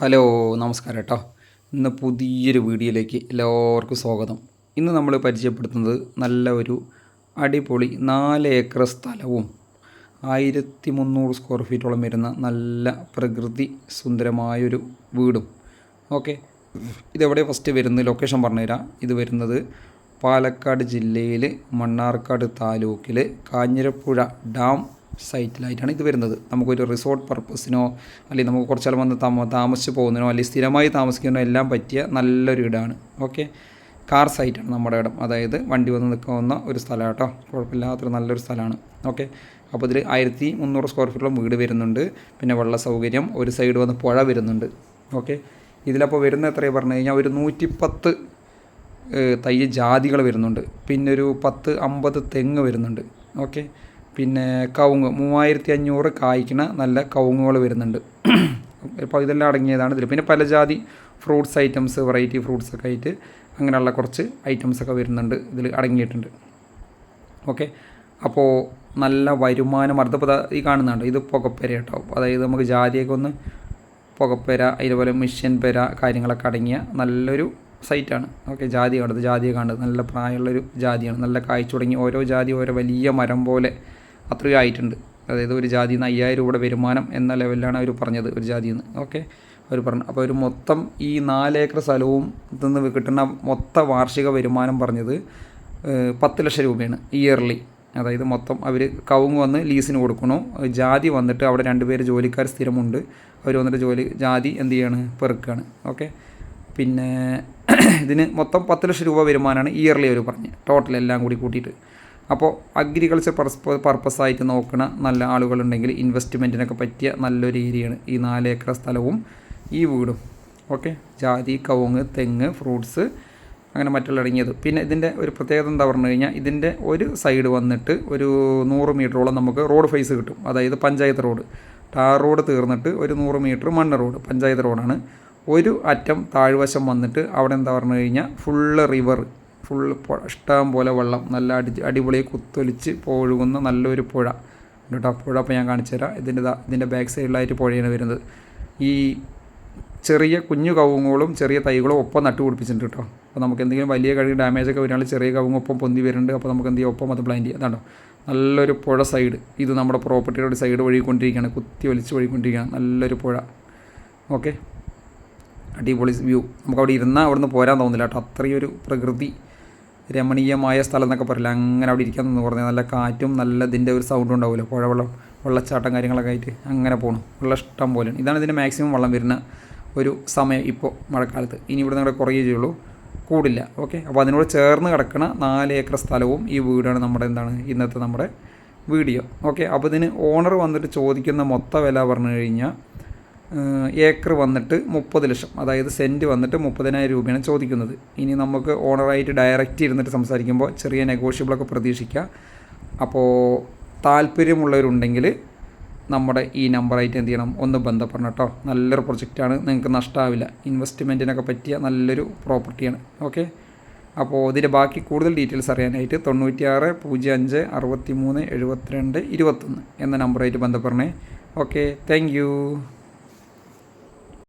Hello നമസ്കാരം കേട്ടോ ഇന്ന് പുതിയൊരു വീഡിയോയിലേക്ക് എല്ലാവർക്കും സ്വാഗതം. ഇന്ന് നമ്മൾ പരിചയപ്പെടുത്തുന്നത് നല്ല ഒരു അടിപൊളി നാല് ഏക്കർ സ്ഥലവും ആയിരത്തി മുന്നൂറ് സ്ക്വയർ ഫീറ്റോളം വരുന്ന നല്ല പ്രകൃതി സുന്ദരമായൊരു വീടും. ഓക്കെ. ഇതെവിടെ ഫസ്റ്റ് വരുന്നത്? ലൊക്കേഷൻ പറഞ്ഞുതരാം. ഇത് വരുന്നത് പാലക്കാട് ജില്ലയിൽ മണ്ണാർക്കാട് താലൂക്കിൽ കാഞ്ഞിരപ്പുഴ ഡാം സൈറ്റിലായിട്ടാണ് ഇത് വരുന്നത്. നമുക്കൊരു റിസോർട്ട് പർപ്പസിനോ അല്ലെങ്കിൽ നമുക്ക് കുറച്ചാലും വന്ന് താമ താമസിച്ച് പോകുന്നതിനോ അല്ലെങ്കിൽ സ്ഥിരമായി താമസിക്കുന്നതിനോ എല്ലാം പറ്റിയ നല്ലൊരു ഇടമാണ് ഓക്കെ? കാർ സൈറ്റാണ് നമ്മുടെ ഇടം. അതായത് വണ്ടി വന്ന് നിൽക്കാവുന്ന ഒരു സ്ഥലമാണ് കേട്ടോ. കുഴപ്പമില്ലാത്തൊരു നല്ലൊരു സ്ഥലമാണ്. ഓക്കെ? അപ്പോൾ ഇതിൽ ആയിരത്തി മുന്നൂറ് സ്ക്വയർ ഫീറ്റുള്ള വീട് വരുന്നുണ്ട്. പിന്നെ വെള്ള സൗകര്യം ഒരു സൈഡ് വന്ന് പുഴ വരുന്നുണ്ട്. ഓക്കെ? ഇതിലപ്പോൾ വരുന്ന എത്രയാണ് പറഞ്ഞു കഴിഞ്ഞാൽ ഒരു നൂറ്റിപ്പത്ത് തൈ ജാതികൾ വരുന്നുണ്ട്. പിന്നെ ഒരു പത്ത് അമ്പത് തെങ്ങ് വരുന്നുണ്ട്. ഓക്കെ? പിന്നെ കവുങ്ങ് മൂവായിരത്തി അഞ്ഞൂറ് കായ്ക്കണ നല്ല കവുങ്ങുകൾ വരുന്നുണ്ട്. അപ്പോൾ ഇതെല്ലാം അടങ്ങിയതാണ് ഇതിൽ പിന്നെ പല ജാതി ഫ്രൂട്ട്സ് ഐറ്റംസ് വെറൈറ്റി ഫ്രൂട്ട്സ് ഒക്കെ ആയിട്ട് അങ്ങനെയുള്ള കുറച്ച് ഐറ്റംസ് ഒക്കെ വരുന്നുണ്ട് ഇതിൽ അടങ്ങിയിട്ടുണ്ട്. ഓക്കെ. അപ്പോൾ നല്ല വരുമാനം അടുത്തപ്പോൾ ഈ കാണുന്നുണ്ട്. ഇത് പുകപ്പെര കേട്ടോ. അതായത് നമുക്ക് ജാതിയൊക്കെ ഒന്ന് പുകപ്പെര അതുപോലെ മിഷ്യൻ പെര കാര്യങ്ങളൊക്കെ അടങ്ങിയ നല്ലൊരു സൈറ്റാണ്. ഓക്കെ ജാതി കാണുന്നത് ജാതിയെ കാണുന്നത്. നല്ല പ്രായമുള്ളൊരു ജാതിയാണ്. നല്ല കായ്ച്ചു തുടങ്ങി ഓരോ ജാതി ഓരോ വലിയ മരം പോലെ അത്രയും ആയിട്ടുണ്ട് അതായത് ഒരു ജാതിയിൽ നിന്ന് അയ്യായിരം രൂപയുടെ വരുമാനം എന്ന ലെവലിലാണ് അവർ പറഞ്ഞത് ഒരു ജാതിയിൽ നിന്ന്. ഓക്കെ? അവർ പറഞ്ഞു അപ്പോൾ ഒരു മൊത്തം ഈ നാലേക്കർ സ്ഥലവും നിന്ന് കിട്ടുന്ന മൊത്ത വാർഷിക വരുമാനം പറഞ്ഞത് പത്ത് ലക്ഷം രൂപയാണ് ഇയർലി അതായത് മൊത്തം അവർ കവുങ്ങ് വന്ന് ലീസിന് കൊടുക്കണു ജാതി വന്നിട്ട് അവിടെ രണ്ടുപേര് ജോലിക്കാർ സ്ഥിരമുണ്ട്. അവർ വന്നിട്ട് ജോലി ജാതി എന്ത് ചെയ്യാണ്? പെറുക്കുകയാണ് ഓക്കെ? പിന്നെ ഇതിന് മൊത്തം പത്ത് ലക്ഷം രൂപ വരുമാനമാണ് ഇയർലി അവർ പറഞ്ഞ് ടോട്ടൽ എല്ലാം കൂടി കൂട്ടിയിട്ട്. അപ്പോൾ അഗ്രികൾച്ചർ പർപ്പസ് ആയിട്ട് നോക്കുന്ന നല്ല ആളുകളുണ്ടെങ്കിൽ ഇൻവെസ്റ്റ്മെന്റിനൊക്കെ പറ്റിയ നല്ലൊരു ഏരിയയാണ് ഈ നാല് ഏക്കർ സ്ഥലവും ഈ വീടും. ഓക്കെ ജാതി കവുങ്ങ് തെങ്ങ് ഫ്രൂട്ട്സ് അങ്ങനെ മറ്റുള്ള അടങ്ങിയത് പിന്നെ ഇതിന്റെ ഒരു പ്രത്യേകത എന്താ പറഞ്ഞു കഴിഞ്ഞാൽ ഇതിന്റെ ഒരു സൈഡ് വന്നിട്ട് ഒരു നൂറ് മീറ്ററോളം നമുക്ക് റോഡ് ഫേസ് കിട്ടും. അതായത് പഞ്ചായത്ത് റോഡ് ടാർ റോഡ് തീർന്നിട്ട് ഒരു നൂറ് മീറ്റർ മണ്ണ് റോഡ് പഞ്ചായത്ത് റോഡാണ് ഒരു അറ്റം താഴ്വശം വന്നിട്ട് അവിടെ എന്താ പറഞ്ഞു കഴിഞ്ഞാൽ ഫുള്ള് റിവർ ഫുൾ ഇഷ്ടം പോലെ വെള്ളം. നല്ല അടി അടിപൊളി കുത്തൊലിച്ച് ഒഴുകുന്ന നല്ലൊരു പുഴ. കേട്ടോ പുഴ അപ്പോൾ ഞാൻ കാണിച്ചു തരാം. ഇതിന്റെ ഇതിന്റെ ബാക്ക് സൈഡിലായിട്ട് പുഴയാണ് വരുന്നത്. ഈ ചെറിയ കുഞ്ഞു കവുങ്ങുകളും ചെറിയ തൈകളും ഒപ്പം നട്ടു പിടിപ്പിച്ചിട്ടുണ്ട് കേട്ടോ. അപ്പോൾ നമുക്ക് എന്തെങ്കിലും വലിയ കഴിവ് ഡാമേജ് ഒക്കെ വരികയാണെങ്കിൽ ചെറിയ കവുങ്ങ് ഒപ്പം പൊന്തി വരുന്നുണ്ട്. അപ്പോൾ നമുക്ക് എന്ത് ചെയ്യാം? ഒപ്പം അത് പ്ലാൻ ചെയ്യാം. അതാണ്ടോ നല്ലൊരു പുഴ സൈഡ് ഇത് നമ്മുടെ പ്രോപ്പർട്ടിയുടെ സൈഡ് വഴിക്കൊണ്ടിരിക്കുകയാണ്. കുത്തി ഒലിച്ച് വഴിക്കൊണ്ടിരിക്കുകയാണ്. നല്ലൊരു പുഴ. ഓക്കെ അടിപൊളി വ്യൂ നമുക്ക് അവിടെ ഇരുന്നാൽ അവിടെ നിന്ന് പോരാൻ തോന്നില്ല കേട്ടോ. അത്രയൊരു പ്രകൃതി രമണീയമായ സ്ഥലം എന്നൊക്കെ പറയില്ല? അങ്ങനെ അവിടെ ഇരിക്കാൻ എന്ന് പറഞ്ഞാൽ നല്ല കാറ്റും നല്ല ഇതിന്റെ ഒരു സൗണ്ടും ഉണ്ടാവില്ല പുഴ വെള്ളം വെള്ളച്ചാട്ടം കാര്യങ്ങളൊക്കെ ആയിട്ട് അങ്ങനെ പോകണം വെള്ളം ഇഷ്ടം പോലെ. ഇതാണ് ഇതിന്റെ മാക്സിമം വെള്ളം വരുന്ന ഒരു സമയം ഇപ്പോൾ മഴക്കാലത്ത്. ഇനി ഇവിടെ നിങ്ങളുടെ കുറേ ചെയ്യുള്ളൂ കൂടില്ല. ഓക്കെ അപ്പോൾ അതിനോട് ചേർന്ന് കിടക്കുന്ന നാല് ഏക്കർ സ്ഥലവും ഈ വീടാണ് നമ്മുടെ എന്താണ് ഇന്നത്തെ നമ്മുടെ വീഡിയോ. ഓക്കെ അപ്പോൾ ഇതിന് ഓണർ വന്നിട്ട് ചോദിക്കുന്ന മൊത്ത വില പറഞ്ഞു കഴിഞ്ഞാൽ ഏക്കർ വന്നിട്ട് മുപ്പത് ലക്ഷം. അതായത് സെന്റ് വന്നിട്ട് മുപ്പതിനായിരം രൂപയാണ് ചോദിക്കുന്നത്. ഇനി നമുക്ക് ഓണറായിട്ട് ഡയറക്റ്റ് ഇരുന്നിട്ട് സംസാരിക്കുമ്പോൾ ചെറിയ നെഗോഷ്യബിളൊക്കെ പ്രതീക്ഷിക്കുക അപ്പോൾ താല്പര്യമുള്ളവരുണ്ടെങ്കിൽ നമ്മുടെ ഈ നമ്പറായിട്ട് എന്ത് ചെയ്യണം? ഒന്ന് ബന്ധപ്പെടണം കേട്ടോ നല്ലൊരു പ്രൊജക്റ്റാണ് നിങ്ങൾക്ക് നഷ്ടമാവില്ല ഇൻവെസ്റ്റ്മെന്റിനൊക്കെ പറ്റിയ നല്ലൊരു പ്രോപ്പർട്ടിയാണ് ഓക്കെ അപ്പോൾ ഇതിന്റെ ബാക്കി കൂടുതൽ ഡീറ്റെയിൽസ് അറിയാനായിട്ട് തൊണ്ണൂറ്റിയാറ് പൂജ്യം അഞ്ച് അറുപത്തി മൂന്ന് എഴുപത്തിരണ്ട് ഇരുപത്തൊന്ന് എന്ന നമ്പറായിട്ട് ബന്ധപ്പെടണേ. Okay thank